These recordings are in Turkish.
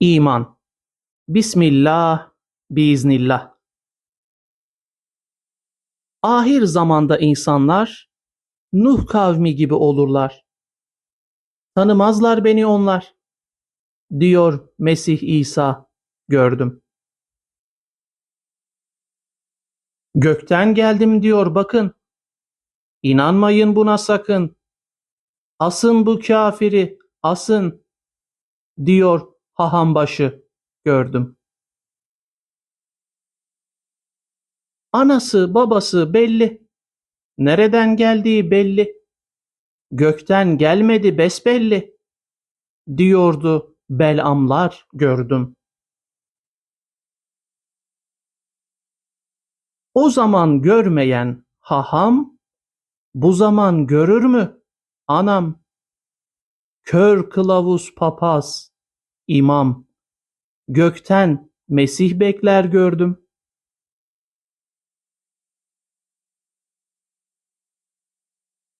İman. Bismillah, biiznillah. Ahir zamanda insanlar Nuh kavmi gibi olurlar. Tanımazlar beni onlar, diyor Mesih İsa, gördüm. Gökten geldim diyor bakın. İnanmayın buna sakın. Asın bu kafiri, asın, diyor hahambaşı, gördüm. Anası babası belli. Nereden geldiği belli. Gökten gelmedi besbelli. Diyordu belamlar gördüm. O zaman görmeyen haham, bu zaman görür mü anam? Kör kılavuz papaz, imam, gökten Mesih bekler gördüm.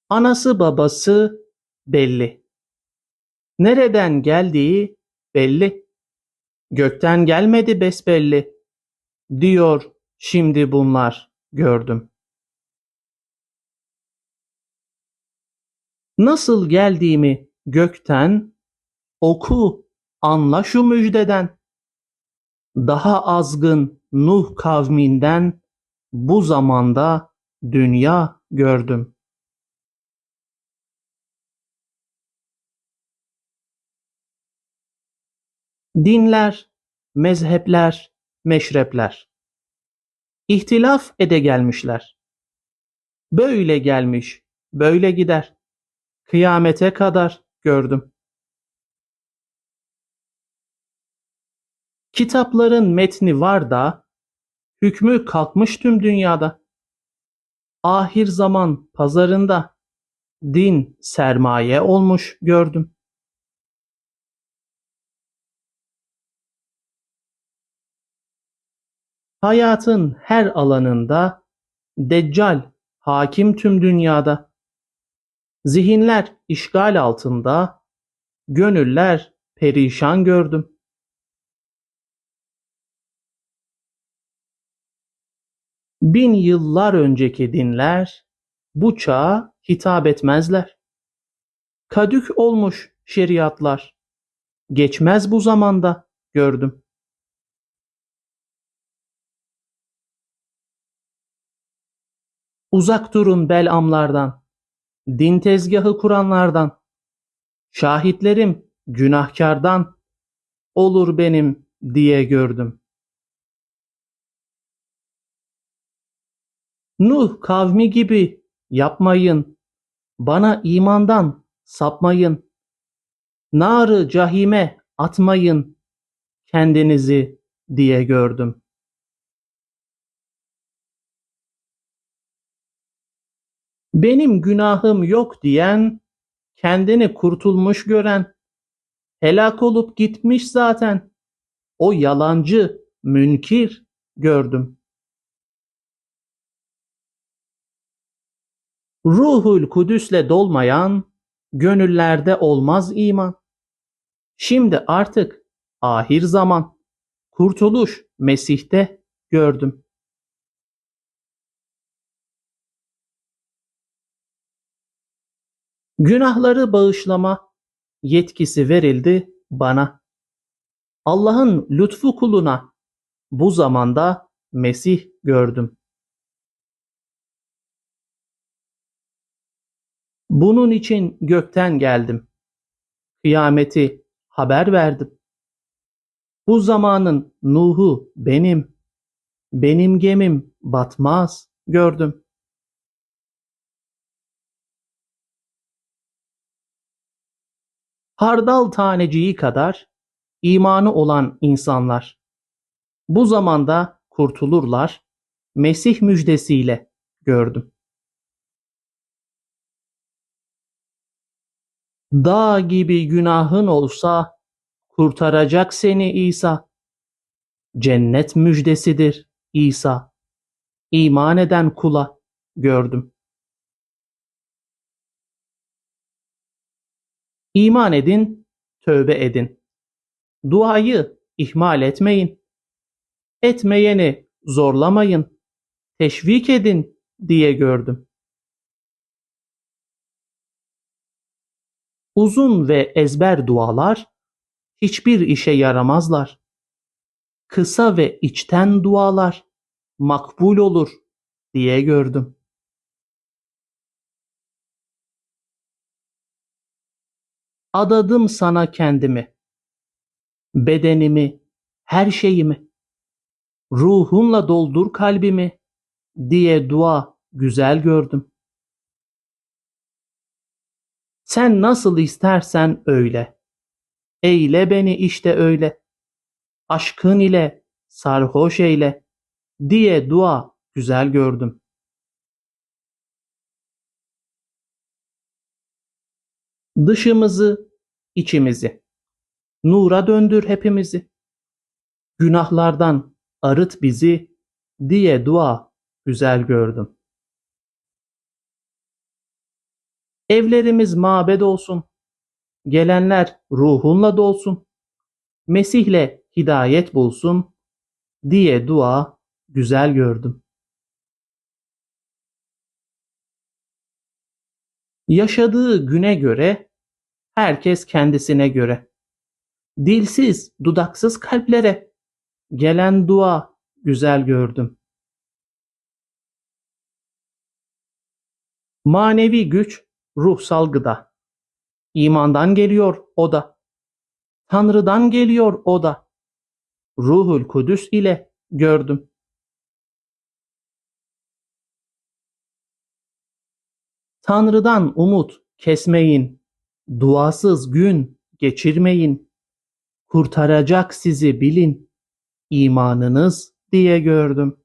Anası babası belli. Nereden geldiği belli. Gökten gelmedi besbelli. Diyor şimdi bunlar gördüm. Nasıl geldiğimi gökten oku, anla şu müjdeden. Daha azgın Nuh kavminden bu zamanda dünya gördüm. Dinler, mezhepler, meşrepler. İhtilaf ede gelmişler. Böyle gelmiş, böyle gider. Kıyamete kadar gördüm. Kitapların metni var da, hükmü kalkmış tüm dünyada. Ahir zaman pazarında, din sermaye olmuş gördüm. Hayatın her alanında Deccal hakim tüm dünyada. Zihinler işgal altında, gönüller perişan gördüm. Bin yıllar önceki dinler bu çağa hitap etmezler. Kadük olmuş şeriatlar. Geçmez bu zamanda gördüm. Uzak durun belamlardan, din tezgahı kuranlardan. Şahitlerim günahkardan olur benim diye gördüm. Nuh kavmi gibi yapmayın. Bana imandan sapmayın. Narı cahime atmayın kendinizi diye gördüm. Benim günahım yok diyen, kendini kurtulmuş gören, helak olup gitmiş zaten. O yalancı, münkir gördüm. Ruhul Kudüs'le dolmayan, gönüllerde olmaz iman. Şimdi artık ahir zaman, kurtuluş Mesih'te gördüm. Günahları bağışlama yetkisi verildi bana. Allah'ın lütfu kuluna bu zamanda Mesih gördüm. Bunun için gökten geldim. Kıyameti haber verdim. Bu zamanın Nuh'u benim. Benim gemim batmaz gördüm. Hardal taneciği kadar imanı olan insanlar bu zamanda kurtulurlar Mesih müjdesiyle gördüm. Dağ gibi günahın olsa kurtaracak seni İsa. Cennet müjdesidir İsa. İman eden kula gördüm. İman edin, tövbe edin. Duayı ihmal etmeyin. Etmeyeni zorlamayın. Teşvik edin diye gördüm. Uzun ve ezber dualar hiçbir işe yaramazlar. Kısa ve içten dualar makbul olur diye gördüm. Adadım sana kendimi, bedenimi, her şeyimi. Ruhunla doldur kalbimi diye dua güzel gördüm. Sen nasıl istersen öyle. Eyle beni işte öyle. Aşkın ile sarhoş eyle diye dua güzel gördüm. Dışımızı, içimizi, nura döndür hepimizi. Günahlardan arıt bizi diye dua güzel gördüm. Evlerimiz mabed olsun. Gelenler ruhunla dolsun. Mesih'le hidayet bulsun diye dua güzel gördüm. Yaşadığı güne göre, herkes kendisine göre. Dilsiz, dudaksız kalplere gelen dua güzel gördüm. Manevi güç, ruhsal gıda. İmandan geliyor o da. Tanrı'dan geliyor o da. Ruhul Kudüs ile gördüm. Tanrı'dan umut kesmeyin. Duasız gün geçirmeyin. Kurtaracak sizi bilin. İmanınız diye gördüm.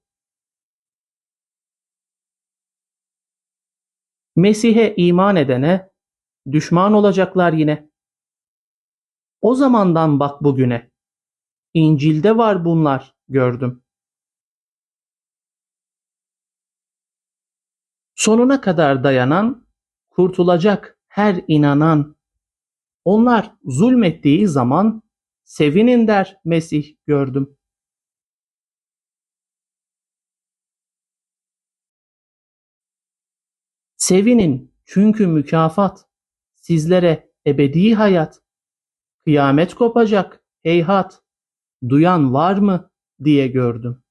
Mesih'e iman edene düşman olacaklar yine. O zamandan bak bugüne. İncil'de var bunlar gördüm. Sonuna kadar dayanan, kurtulacak her inanan. Onlar zulmettiği zaman sevinin der Mesih gördüm. Sevinin çünkü mükafat sizlere ebedi hayat. Kıyamet kopacak heyhat. Duyan var mı diye gördüm.